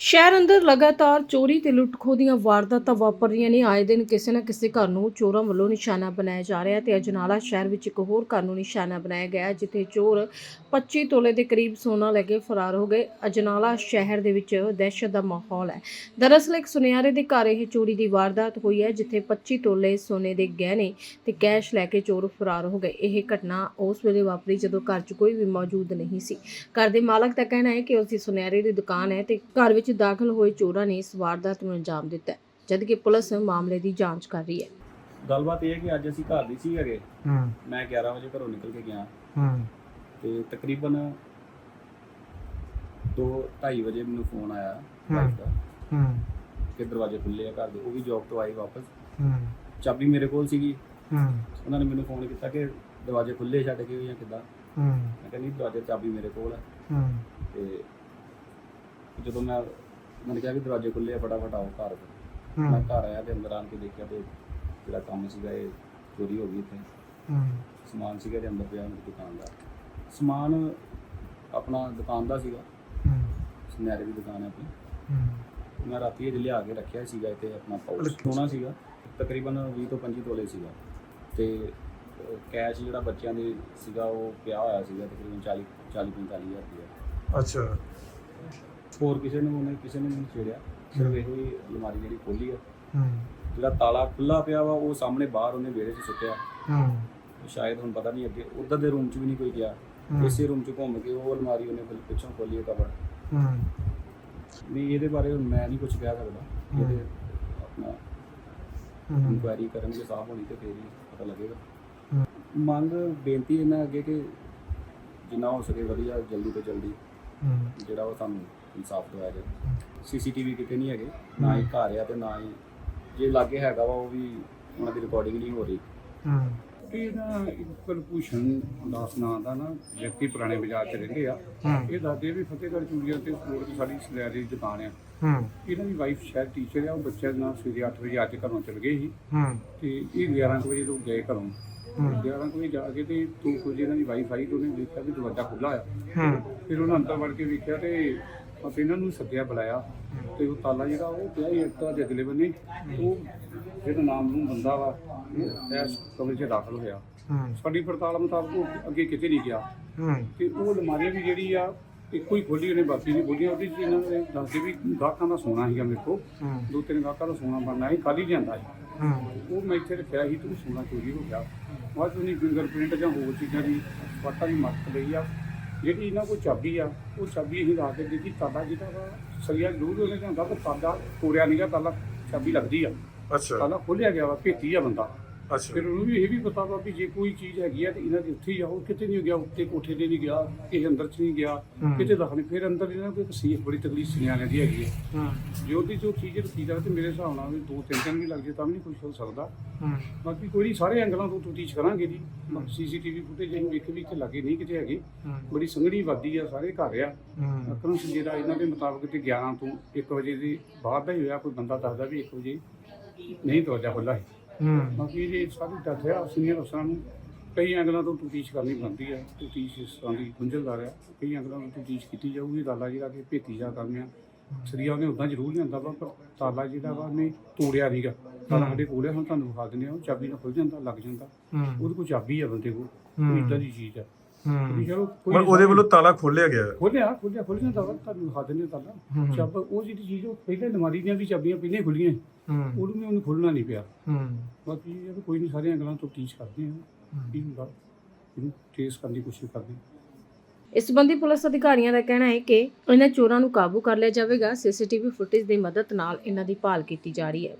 ਸ਼ਹਿਰ ਅੰਦਰ ਲਗਾਤਾਰ ਚੋਰੀ ਤੇ ਲੁੱਟਖੋ ਦੀਆਂ ਵਾਰਦਾਤਾਂ ਵਾਪਰ ਰਹੀਆਂ ਨੇ। ਆਏ ਦਿਨ ਕਿਸੇ ਨਾ ਕਿਸੇ ਘਰ ਨੂੰ ਚੋਰਾਂ ਵੱਲੋਂ ਨਿਸ਼ਾਨਾ ਬਣਾਇਆ ਜਾ ਰਿਹਾ ਹੈ ਤੇ ਅਜਨਾਲਾ ਸ਼ਹਿਰ ਵਿੱਚ ਇੱਕ ਹੋਰ ਘਰ ਨੂੰ ਨਿਸ਼ਾਨਾ ਬਣਾਇਆ ਗਿਆ ਜਿੱਥੇ ਚੋਰ 25 ਤੋਲੇ ਦੇ ਕਰੀਬ ਸੋਨਾ ਲੈ ਕੇ ਫਰਾਰ ਹੋ ਗਏ। ਅਜਨਾਲਾ ਸ਼ਹਿਰ ਦੇ ਵਿੱਚ ਦਹਿਸ਼ਤ ਦਾ ਮਾਹੌਲ ਹੈ। ਦਰਅਸਲ ਇੱਕ ਸੁਨਿਆਰੇ ਦੇ ਘਰ ਇਹ ਚੋਰੀ ਦੀ ਵਾਰਦਾਤ ਹੋਈ ਹੈ, ਜਿੱਥੇ 25 ਤੋਲੇ ਸੋਨੇ ਦੇ ਗਹਿਣੇ ਤੇ ਕੈਸ਼ ਲੈ ਕੇ ਚੋਰ ਫਰਾਰ ਹੋ ਗਏ। ਇਹ ਘਟਨਾ ਉਸ ਵੇਲੇ ਵਾਪਰੀ ਜਦੋਂ ਘਰ 'ਚ ਕੋਈ ਵੀ ਮੌਜੂਦ ਨਹੀਂ ਸੀ। ਘਰ ਦੇ ਮਾਲਕ ਦਾ ਕਹਿਣਾ ਹੈ ਕਿ ਉਸ ਦੀ ਸੁਨਿਆਰੇ ਦੀ ਦੁਕਾਨ ਹੈ ਤੇ ਘਰ ਵਿੱਚ ਦਾਖਲ ਹੋਏ ਚੋਰਾਂ ਨੇ ਇਸ ਵਾਰਦਾਤ ਨੂੰ ਅੰਜਾਮ ਦਿੱਤਾ ਜਦਕਿ ਪੁਲਿਸ ਮਾਮਲੇ ਦੀ ਜਾਂਚ ਕਰ ਰਹੀ ਹੈ। ਗੱਲਬਾਤ ਇਹ ਹੈ ਕਿ ਅੱਜ ਅਸੀਂ ਘਰ ਨਹੀਂ ਸੀ ਹੈਗੇ। ਹੂੰ। ਮੈਂ 11 ਵਜੇ ਘਰੋਂ ਨਿਕਲ ਕੇ ਗਿਆ। ਹੂੰ। ਤੇ ਤਕਰੀਬਨ 2:30 ਵਜੇ ਮੈਨੂੰ ਫੋਨ ਆਇਆ। ਵਾਈਫ ਦਾ ਹੂੰ। ਕਿ ਦਰਵਾਜ਼ੇ ਖੁੱਲੇ ਆ ਘਰ ਦੇ ਉਹ ਵੀ ਜੌਬ ਤੋਂ ਆਈ ਵਾਪਸ। ਹੂੰ। ਚਾਬੀ ਮੇਰੇ ਕੋਲ ਸੀਗੀ। ਹੂੰ। ਉਹਨਾਂ ਨੇ ਮੈਨੂੰ ਫੋਨ ਕੀਤਾ ਕਿ ਦਰਵਾਜ਼ੇ ਖੁੱਲੇ ਛੱਡ ਕੇ ਜਾਂ ਕਿੱਦਾਂ? ਹੂੰ। ਮੈਂ ਕਹਿੰਦੀ ਦਰਵਾਜ਼ੇ ਚਾਬੀ ਮੇਰੇ ਕੋਲ ਹੈ ਹੂੰ। ਤੇ ਜਦੋਂ ਮੈਂ ਉਹਨਾਂ ਨੇ ਕਿਹਾ ਕਿ ਦਰਵਾਜ਼ੇ ਖੁੱਲੇ ਆ ਫਟਾਫਟ ਆਓ ਘਰ। ਮੈਂ ਹੂੰ ਘਰ ਆਇਆ ਤੇ ਅੰਦਰ ਆਣ ਕੇ ਦੇਖਿਆ ਤੇ ਜਿਹੜਾ ਕੰਮ ਸੀਗਾ ਇਹ ਚੋਰੀ ਹੋ ਗਈ ਇੱਥੇ। ਹੂੰ। ਸਮਾਨ ਸੀਗਾ ਦੇ ਅੰਦਰ ਪਿਆ ਮੇਰੀ ਦੁਕਾਨ ਦਾ ਸਮਾਨ ਆਪਣਾ ਦੁਕਾਨ ਦਾ ਸੀਗਾ। ਹੂੰ। ਸੁਨਿਆਰੇ ਦੀ ਦੁਕਾਨ ਹੈ ਆਪਣੀ। ਹੂੰ। ਮੈਂ ਰਾਤੀ ਇਹ ਲਿਆ ਕੇ ਰੱਖਿਆ ਸੀਗਾ ਇੱਥੇ ਆਪਣਾ ਪਾਊਚ ਸੋਨਾ ਸੀਗਾ। ਤਕਰੀਬਨ 20 ਤੋਂ 25 ਤੋਲੇ ਸੀਗਾ। ਤੇ ਅਹ, ਕੈਸ਼ ਜਿਹੜਾ ਬੱਚਿਆਂ ਦੇ ਸੀਗਾ ਉਹ ਪਿਆ ਹੋਇਆ ਸੀਗਾ ਤਕਰੀਬਨ 40 40 45 ਹਜ਼ਾਰ ਰੁਪਇਆ। ਅੱਛਾ। ਹੋਰ ਕਿਸੇ ਨੂੰ ਉਹਨੇ ਕਿਸੇ ਨੇ ਨਹੀਂ ਛੇੜਿਆ। ਸਿਰਫ ਇਹੋ ਹੀ ਅਲਮਾਰੀ ਜਿਹੜੀ ਖੋਲੀ ਆ। ਹੂੰ। ਜਿਹੜਾ ਤਾਲਾ ਖੁੱਲਾ ਪਿਆ ਵਾ ਉਹ ਸਾਹਮਣੇ ਬਾਹਰ ਉਹਨੇ ਵਿਹੜੇ 'ਚ ਸੁੱਟਿਆ। ਹੂੰ। ਸ਼ਾਇਦ ਹੁਣ ਪਤਾ ਨਹੀਂ ਅੱਗੇ ਉਧਰ ਦੇ ਰੂਮ 'ਚ ਵੀ ਨਹੀਂ ਕੋਈ ਗਿਆ। ਇਸੇ ਰੂਮ 'ਚ ਘੁੰਮ ਕੇ ਉਹ ਅਲਮਾਰੀ ਉਹਨੇ ਫਿਰ ਪਿੱਛੋਂ ਖੋਲੀ ਕਬਰ। ਹੂੰ। ਨਹੀਂ ਇਹਦੇ ਬਾਰੇ ਮੈਂ ਨਹੀਂ ਕੁਝ ਕਹਿ ਸਕਦਾ। ਇਹਦੇ ਆਪਣਾ ਇਨਕੁਆਇਰੀ ਕਰਨਗੇ ਸਾਫ਼ ਹੋਣੀ ਤੇ ਫੇਰ ਹੀ ਪਤਾ ਲੱਗੇਗਾ। ਮੰਗ ਬੇਨਤੀ ਇਹਨਾਂ ਅੱਗੇ ਕਿ ਜਿੰਨਾ ਹੋ ਸਕੇ ਵਧੀਆ ਜਲਦੀ ਤੋਂ ਜਲਦੀ ਜਿਹੜਾ ਉਹ ਤੁਹਾਨੂੰ ਇਨਸਾਫ ਦਵਾਇਆ ਜਾਵੇ ਸੀਸੀਟੀਵੀ ਕਿਤੇ ਨਹੀਂ ਹੈਗੇ ਨਾ ਹੀ ਘਰ ਆ ਤੇ ਨਾ ਹੀ ਜੇ ਲਾਗੇ ਹੈਗਾ ਵਾ ਉਹ ਵੀ ਉਹਨਾਂ ਦੀ ਰਿਕਾਰਡਿੰਗ ਨਹੀਂ ਹੋ ਰਹੀ। ਹੂੰ। ਇਹ ਨਾ ਕੁਲਭੂਸ਼ਣ ਦਾਸ ਨਾਂ ਦਾ ਨਾ ਵਿਅਕਤੀ ਪੁਰਾਣੇ ਬਾਜ਼ਾਰ 'ਚ ਰਹਿੰਦੇ ਆ। ਇਹ ਦੱਸਦੇ ਵੀ ਫਤਿਹਗੜ੍ਹ ਚੂੜੀਆਂ ਤੇ ਰੋਡ ਤੇ ਸਾਡੀ ਸਿਲਾਈ ਦੀ ਦੁਕਾਨ ਆ। ਹੂੰ। ਇਹਨਾਂ ਦੀ ਵਾਈਫ ਸ਼ਾਇਦ ਟੀਚਰ ਆ ਉਹ ਬੱਚਿਆਂ ਨਾਲ ਸਵੇਰੇ 8 ਵਜੇ ਅੱਜ ਘਰੋਂ ਚਲ ਗਏ ਸੀ। ਹੂੰ। ਤੇ ਇਹ 11 ਕੁ ਵਜੇ ਤੋਂ ਗਏ ਘਰੋਂ। ਹੂੰ। 11 ਕੁ ਵਜੇ ਜਾ ਕੇ ਤੇ ਦੋ ਕੁ ਵਜੇ ਇਹਨਾਂ ਦੀ ਵਾਈਫ ਆਈ ਤੇ ਉਹਨੇ ਦੇਖਿਆ ਵੀ ਦਰਵਾਜ਼ਾ ਖੁੱਲਾ ਆ। ਹੂੰ। ਫਿਰ ਉਹਨਾਂ ਅੰਦਰ ਵੜ ਕੇ ਵੇਖਿਆ ਤੇ ਆਪਾਂ ਇਹਨਾਂ ਨੂੰ ਸੱਦਿਆ ਬੁਲਾਇਆ ਤੇ ਉਹ ਤਾਲਾ ਜਿਹੜਾ ਉਹ ਪਿਆ ਹੀ ਇੱਕ ਦੇ ਅਗਲੇ ਬੰਨੇ ਉਹ ਜਿਹੜਾ ਨਾਮ ਨੂੰ ਬੰਦਾ ਵਾ ਇਸ ਕਮਰੇ 'ਚ ਦਾਖਲ ਹੋਇਆ। ਸਾਡੀ ਪੜਤਾਲ ਮੁਤਾਬਕ ਉਹ ਅੱਗੇ ਕਿਤੇ ਨਹੀਂ ਗਿਆ। ਤੇ ਉਹ ਅਲਮਾਰੀ ਵੀ ਜਿਹੜੀ ਆ ਇੱਕੋ ਹੀ ਖੋਲੀ ਉਹਨੇ ਬਾਕੀ ਨਹੀਂ ਖੋਲੀਆਂ ਉਹਦੇ 'ਚ ਇਹਨਾਂ ਨੇ ਦੱਸਦੇ ਵੀ ਗਾਹਕਾਂ ਦਾ ਸੋਨਾ ਸੀਗਾ ਮੇਰੇ ਕੋਲ। ਦੋ ਤਿੰਨ ਗਾਹਕਾਂ ਦਾ ਸੋਨਾ ਬਣਨਾ ਸੀ ਹੀ ਲਿਆਂਦਾ ਸੀ। ਹੂੰ। ਉਹ ਮੈਂ ਇੱਥੇ ਰੱਖਿਆ ਸੀ ਤੇ ਉਹ ਸੋਨਾ ਚੋਰੀ ਹੋ ਗਿਆ। ਬਾਅਦ ਉਹਨੇ ਫਿੰਗਰਪ੍ਰਿੰਟ ਜਾਂ ਹੋਰ ਚੀਜ਼ਾਂ ਦੀ ਫਟਾ ਦੀ ਮੱਤ ਲਈ ਆ। ਜਿਹੜੀ ਇਹਨਾਂ ਕੋਲ ਚਾਬੀ ਆ ਉਹ ਚਾਬੀ ਅਸੀਂ ਲਾ ਕੇ ਦਿੱਤੀ ਤਾਲਾ ਜਿਹੜਾ ਵਾ ਸਰੀਆ ਜ਼ਰੂਰ ਉਹਨੇ ਜਾਂਦਾ ਪਰ ਤਾਲਾ ਤੋੜਿਆ ਨਹੀਂਗਾ ਤਾਲਾ ਚਾਬੀ ਲੱਗਦੀ ਆ। ਅੱਛਾ। ਤਾਲਾ ਖੋਲਿਆ ਗਿਆ ਵਾ ਭੇਤੀ ਆ ਬੰਦਾ। ਫਿਰ ਉਹਨੂੰ ਵੀ ਇਹ ਵੀ ਪਤਾ ਵਾ ਵੀ ਜੇ ਕੋਈ ਚੀਜ਼ ਹੈਗੀ ਆ ਤੇ ਇਹਨਾਂ ਦੇ ਉੱਥੇ ਹੀ ਉਹ ਕਿਤੇ ਨਹੀਂ ਗਿਆ ਉੱਤੇ ਕੋਠੇ ਤੇ ਨਹੀਂ ਗਿਆ ਕਿਸੇ ਅੰਦਰ ਚ ਨਹੀਂ ਗਿਆ ਹੂੰ। ਕਿਤੇ ਦਾਖਲ ਨਹੀਂ। ਫਿਰ ਅੰਦਰ ਇਹਨਾਂ ਕੋਈ ਸੀਖ ਬੜੀ ਤਕਲੀਫ ਸਿਆਣਿਆਂ ਦੀ ਹੈਗੀ ਹੈ ਹੂੰ। ਜੇ ਉਹਦੀ ਜੋ ਚੀਜ਼ ਜਾਵੇ ਤੇ ਮੇਰੇ ਹਿਸਾਬ ਨਾਲ ਵੀ ਦੋ ਤਿੰਨ ਦਿਨ ਵੀ ਲੱਗ ਜੇ ਤਾਂ ਵੀ ਨਹੀਂ ਕੁਝ ਹੋ ਸਕਦਾ। ਹੂੰ। ਬਾਕੀ ਕੋਈ ਨਹੀਂ ਸਾਰੇ ਐਂਗਲਾਂ ਤੋਂ ਤਫਤੀਸ਼ ਕਰਾਂਗੇ ਜੀ। ਸੀਸੀਟੀਵੀ ਫੁਟੇਜ ਅਸੀਂ ਵੇਖ ਵੀ ਕਿ ਲੱਗੇ ਨਹੀਂ ਕਿਤੇ ਹੈਗੇ। ਹੂੰ। ਬੜੀ ਸੰਘਣੀ ਵਾਦੀ ਆ ਸਾਰੇ ਘਰ ਆ। ਹੂੰ। ਅਕਰਮ ਜਿਹੜਾ ਇਹਨਾਂ ਦੇ ਮੁਤਾਬਕ ਤੇ 11 ਤੋਂ 1 ਵਜੇ ਦੀ ਬਾਅਦ ਦਾ ਹੀ ਹੋਇਆ ਕੋਈ ਬੰਦਾ ਦੱਸਦਾ ਵੀ 1 ਵਜੇ ਨਹੀਂ ਦਰਵਾਜ਼ਾ ਖੁੱਲ੍ਹਾ ਸੀ। ਹੂੰ। ਬਾਕੀ ਇਹ ਸਾਰੀ ਤੱਥ ਆ ਸੀਨੀਅਰ ਅਫਸਰਾਂ ਨੂੰ ਕਈ ਅੰਗਲਾਂ ਤੋਂ ਤਫਤੀਸ਼ ਕਰਨੀ ਬਣਦੀ ਹੈ ਤਫਤੀਸ਼ ਇਸ ਤਰ੍ਹਾਂ ਦੀ ਗੁੰਝਲਦਾਰ ਆ। ਕਈ ਅੰਗਲਾਂ ਤੋਂ ਤਫਤੀਸ਼ ਕੀਤੀ ਜਾਊਗੀ ਤਾਲਾ ਜਿਹੜਾ ਕਿ ਭੇਤੀ ਜਾ ਕਰਨੇ ਆ ਸਰੀਆ ਉਹਨੇ ਉਦਾਂ ਜ਼ਰੂਰ ਲਿਆਂਦਾ ਵਾ ਪਰ ਤਾਲਾ ਜਿਹੜਾ ਵਾ ਉਹਨੇ ਤੋੜਿਆ ਨਹੀਂਗਾ ਤਾਲਾ ਸਾਡੇ ਕੋਲ ਹੁਣ ਤੁਹਾਨੂੰ ਵਿਖਾ ਦਿੰਦੇ ਆ ਉਹ ਚਾਬੀ ਨਾਲ ਖੁੱਲ ਜਾਂਦਾ ਲੱਗ ਜਾਂਦਾ। ਹੂੰ। ਉਹਦੇ ਕੋਲ ਚਾਬੀ ਆ ਬੰਦੇ ਕੋਲ ਹੂੰ। ਉਹ ਇਦਾਂ ਦੀ ਚੀਜ਼ ਆ। ਵੀ ਚਲੋ ਕੋਈ ਉਹਦੇ ਵੱਲੋਂ ਤਾਲਾ ਖੋਲਿਆ ਗਿਆ। ਖੋਲਿਆ ਖੋਲਿਆ ਖੁੱਲ ਜਾਂਦਾ ਵਾ ਤੁਹਾਨੂੰ ਵਿਖਾ ਦਿੰਦੇ ਤਾਲਾ। ਚਾਬ ਉਹ ਜਿਹੜੀ ਚੀਜ਼ ਉਹ ਪਹਿਲੇ ਅਲਮਾਰੀ ਦੀਆਂ ਵੀ ਚਾਬੀਆਂ ਪਹਿਲੇ ਖੁੱਲੀਆਂ ਹੂੰ। ਉਹਨੂੰ ਵੀ ਉਹਨੂੰ ਖੋਲਣਾ ਨਹੀਂ ਪਿਆ। ਹੂੰ। ਬਾਕੀ ਇਹ ਵੀ ਕੋਈ ਨਹੀਂ ਸਾਰੀਆਂ ਗੱਲਾਂ ਤੋਂ ਟੀਚ ਕਰਦੇ ਆ ਕੀ ਹੁੰਦਾ ਇਹਨੂੰ ਟ੍ਰੇਸ ਕਰਨ ਦੀ ਕੋਸ਼ਿਸ਼ ਕਰਦੇ ਆ ਇਸ ਸੰਬੰਧੀ ਪੁਲਿਸ ਅਧਿਕਾਰੀਆਂ ਦਾ ਕਹਿਣਾ ਹੈ ਕਿ ਇਹਨਾਂ ਚੋਰਾਂ ਨੂੰ ਕਾਬੂ ਕਰ ਲਿਆ ਜਾਵੇਗਾ। ਸੀਸੀਟੀਵੀ ਫੁਟੇਜ ਦੀ ਮਦਦ ਨਾਲ ਇਹਨਾਂ ਦੀ ਭਾਲ ਕੀਤੀ ਜਾ ਰਹੀ ਹੈ।